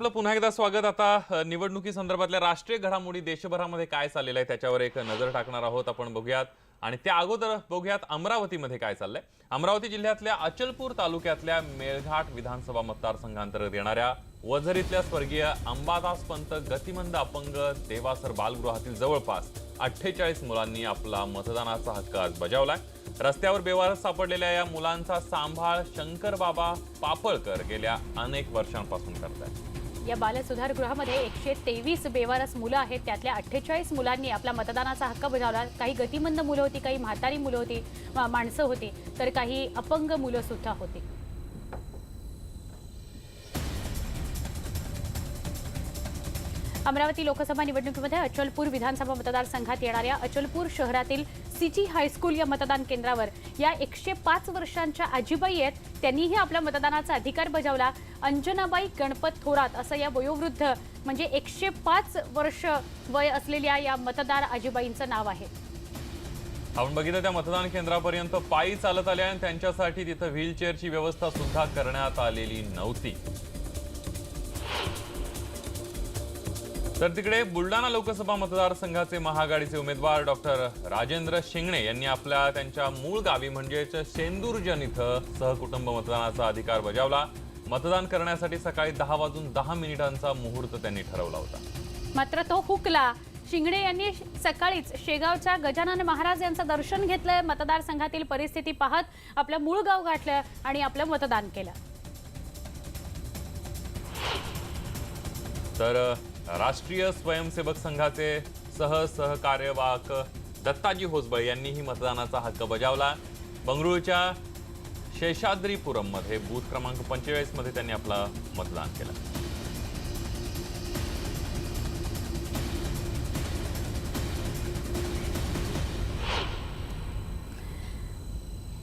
आपलं पुन्हा एकदा स्वागत. आता निवडणुकी संदर्भातल्या राष्ट्रीय घडामोडी देशभरामध्ये काय चाललेलं आहे त्याच्यावर एक नजर टाकणार आहोत आपण बघूयात. आणि त्या अगोदर बघूयात अमरावतीमध्ये काय चाललंय. अमरावती जिल्ह्यातल्या अचलपूर तालुक्यातल्या मेळघाट विधानसभा मतदारसंघांतर्गत येणाऱ्या वझरीतल्या स्वर्गीय अंबादास पंत गतिमंद अपंग देवासर बालगृहातील जवळपास अठ्ठेचाळीस मुलांनी आपला मतदानाचा हक्क आज बजावलाय. रस्त्यावर बेवारस सापडलेल्या या मुलांचा सांभाळ शंकर बाबा पापळकर गेल्या अनेक वर्षांपासून करतात. या बालसुधारगृहामध्ये एकशे तेवीस बेवारस मुलं आहेत. त्यातल्या अठ्ठेचाळीस मुलांनी आपला मतदानाचा हक्क बजावला. काही गतिमंद मुलं होती काही म्हातारी मुलं होती माणसं होती तर काही अपंग मुलं सुद्धा होती. अमरावती लोकसभा निवडणुकीमध्ये अचलपूर विधानसभा मतदारसंघात येणाऱ्या अचलपूर शहरातील सिटी हायस्कूल या मतदान केंद्रावर या एकशे पाच वर्षांच्या आजीबाई आहेत. त्यांनीही आपला मतदानाचा अधिकार बजावला. अंजनाबाई गणपत थोरात असं या वयोवृद्ध म्हणजे एकशे पाच वर्ष वय असलेल्या या मतदार आजीबाईंचं नाव आहे. आपण बघितलं त्या मतदान केंद्रापर्यंत पायी चालत आल्या आणि त्यांच्यासाठी तिथं व्हीलचेअरची व्यवस्था सुद्धा करण्यात आलेली नव्हती. तर तिकडे बुलढाणा लोकसभा मतदारसंघाचे महाआघाडीचे उमेदवार डॉक्टर राजेंद्र शिंगणे यांनी आपल्या त्यांच्या मूळ गावी म्हणजेच शेंदूरजन इथं सहकुटुंब मतदानाचा अधिकार बजावला. मतदान करण्यासाठी सकाळी दहा वाजून दहा मिनिटांचा मुहूर्त त्यांनी ठरवला होता. मात्र तो हुकला. शिंगणे यांनी सकाळीच शेगावच्या गजानन महाराज यांचं दर्शन घेतलं. मतदारसंघातील परिस्थिती पाहत आपलं मूळ गाव गाठलं आणि आपलं मतदान केलं. तर राष्ट्रीय स्वयंसेवक संघाचे सहसहकार्यवाहक दत्ताजी होसबळ यांनीही मतदानाचा हक्क बजावला. बंगळुरूच्या शेषाद्रीपुरममध्ये बूथ क्रमांक पंचेचाळीसमध्ये त्यांनी आपलं मतदान केलं.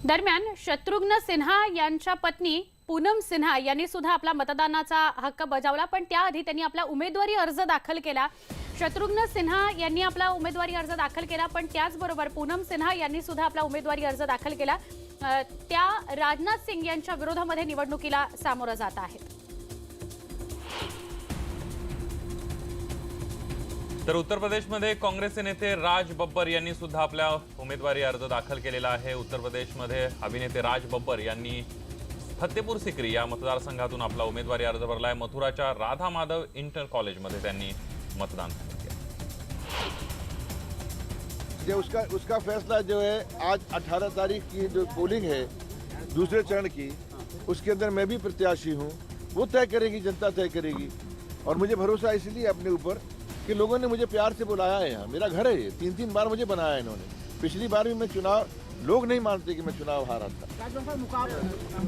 दरम्यान शत्रुघ्न सिन्हा यांच्या पत्नी पूनम सिन्हा यांनी सुद्धा आपला मतदानाचा हक्क बजावला पण त्याआधी त्यांनी आपला उमेदवारी अर्ज दाखल केला. शत्रुघ्न सिन्हा यांनी आपला उमेदवारी अर्ज दाखल केला पण त्याचबरोबर पूनम सिन्हा यांनी सुद्धा आपला उमेदवारी अर्ज दाखल केला. त्या राजनाथ सिंग यांच्या विरोधामध्ये निवडणुकीला सामोरं जात आहेत. तर उत्तर प्रदेशमध्ये काँग्रेसचे नेते राज बब्बर यांनी सुद्धा आपला उमेदवारी अर्ज दाखल केलेला आहे. उत्तर प्रदेशमध्ये अभिनेते राज बब्बर यांनी फतेपूर सिक्री या मतदारसंघातून आपला उमेदवारी अर्ज़ भरलाय. मथुराच्या राधा माधव इंटर कॉलेजमध्ये त्यांनी मतदान ये उसका उसका फैसला जो है, आज 18 तारीख की जो पोलिंग है, दूसरे चरण की, उसके अंदर मैं भी प्रत्याशी हूँ। वो तय करेगी, जनता तय करेगी। और मुझे भरोसा इसलिए अपने ऊपर कि लोगों ने मुझे प्यार से बुलाया है यहाँ। मेरा घर है ये। तीन तीन बार मुझे बनाया है इन्होंने। पिछली बार भी मैं चुनाव लोग नहीं मानते कि मैं चुनाव हारा था।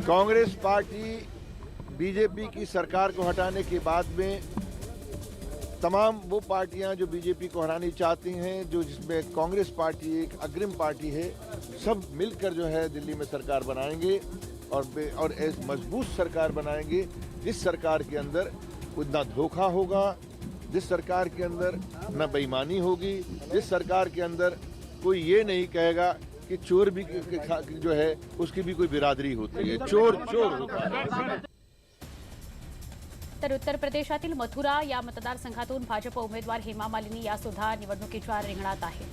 कांग्रेस पार्टी बीजेपी की सरकार को हटाने के बाद में तमाम वो पार्टियाँ जो बीजेपी को हरानी चाहती हैं जो जिसमें कांग्रेस पार्टी एक अग्रिम पार्टी है सब मिलकर जो है दिल्ली में सरकार बनाएँगे और और एक मज़बूत सरकार बनाएँगे जिस सरकार के अंदर ना धोखा होगा जिस सरकार के अंदर न बेईमानी होगी जिस सरकार के अंदर कोई ये नहीं कहेगा कि चोर भी जो है उसकी भी कोई बिरादरी होती है। चोर चोर। होता है तर उत्तर प्रदेशातील मथुरा या मतदारसंघातून भाजप उमेदवार हेमा मालिनी या सुद्धा निवडणुकीच्या रिंगणात आहेत.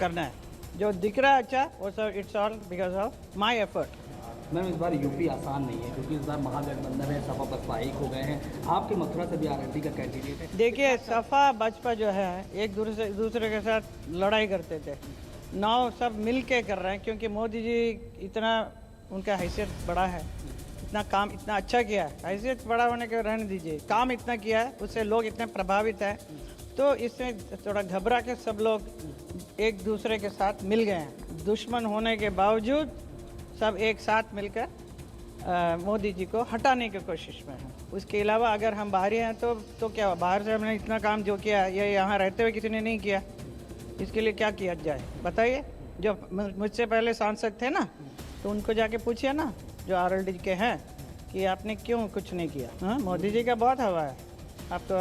करना है जो दिख रहा है अच्छा वो सब it's all because of my effort ma'am इस बार यूपी आसान नहीं है क्योंकि इस बार महागठबंधन है सपा बसपा एक हो गए हैं। आपके मथुरा से भी आरएलडी का कैंडिडेट है। देखिए सपा बसपा जो है एक दूसरे दूसरे के साथ लड़ाई करते थे। नाव सब मिल के कर रहे हैं, क्योंकि मोदी जी इतना, उनका हैसियत बड़ा है। इतना काम, इतना अच्छा किया है। हैसियत बड़ा होने के रहने दीजिए। काम इतना किया है, उससे लोग इतने प्रभावित हैं। तो इससे थोड़ा घबरा के सब लोग एक दूसरे के साथ मिल गए हैं। दुश्मन होने के बावजूद सब एक साथ मिलकर मोदी जी को हटाने की कोशिश में है। उसके अलावा अगर हम बाहरी हैं तो तो क्या? बाहर से हमने इतना काम जो किया ये यहाँ रहते हुए किसी ने नहीं किया। इसके लिए क्या किया जाए? बताइए। जो मुझसे पहले सांसद थे ना तो उनको जाके पूछिए ना जो आरएलडी के हैं कि आपने क्यों कुछ नहीं किया? हाँ मोदी जी का बहुत हवा है। आप तो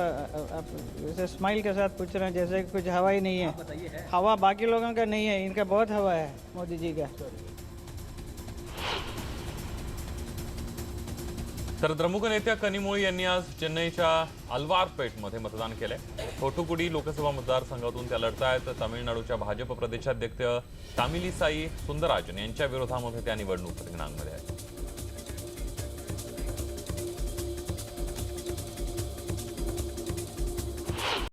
आप जैसे स्माइल के साथ पूछ रहे हैं जैसे कुछ हवा ही नहीं है। हवा बाकी लोगों का नहीं है इनका बहुत हवा है मोदी जी का। तर द्रमुक नेत्या कनिमोळी यांनी आज चेन्नईच्या अलवारपेठमध्ये मतदान केलंय. थोटुकुडी लोकसभा मतदारसंघातून त्या लढत आहेत तामिळनाडूच्या भाजप प्रदेशाध्यक्ष तामिलीसाई सुंदराजन यांच्या विरोधामध्ये त्या निवडणूक रिंगणांमध्ये आहेत.